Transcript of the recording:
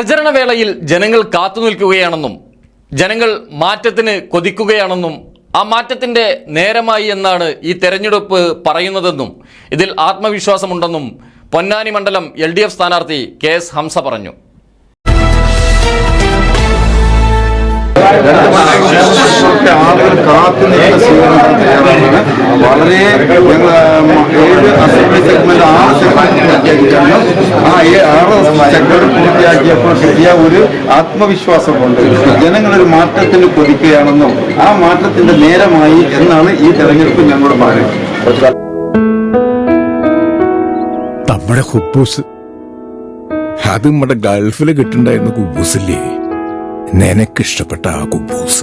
പ്രചരണവേളയിൽ ജനങ്ങൾ കാത്തുനിൽക്കുകയാണെന്നും ജനങ്ങൾ മാറ്റത്തിന് കൊതിക്കുകയാണെന്നും ആ മാറ്റത്തിന്റെ നേരമായി എന്നാണ് ഈ തെരഞ്ഞെടുപ്പ് പറയുന്നതെന്നും ഇതിൽ ആത്മവിശ്വാസമുണ്ടെന്നും പൊന്നാനി മണ്ഡലം എൽ ഡി എഫ് സ്ഥാനാർത്ഥി കെ എസ് ഹംസ പറഞ്ഞു. വളരെ അസംബ്ലി സെഗ്മെന്റ് സെഗ്മെന്റ് പൂർത്തിയാക്കിയിട്ടാണ് ആ ഈ ആറ് സെക്ടർ പൂർത്തിയാക്കിയപ്പോൾ കിട്ടിയ ഒരു ആത്മവിശ്വാസം കൊണ്ട് ജനങ്ങളൊരു മാറ്റത്തിന് കൊതിക്കുകയാണെന്നും ആ മാറ്റത്തിന്റെ നേരമായി എന്നാണ് ഈ തെരഞ്ഞെടുപ്പ് ഞങ്ങളുടെ പറയുന്നത്. നമ്മുടെ ഹുബൂസ്. അത് നമ്മുടെ ഗൾഫിൽ കിട്ടുണ്ടായിരുന്ന കുബൂസില്ലേ നിനക്കിഷ്ടപ്പെട്ട ആ കുബൂസ്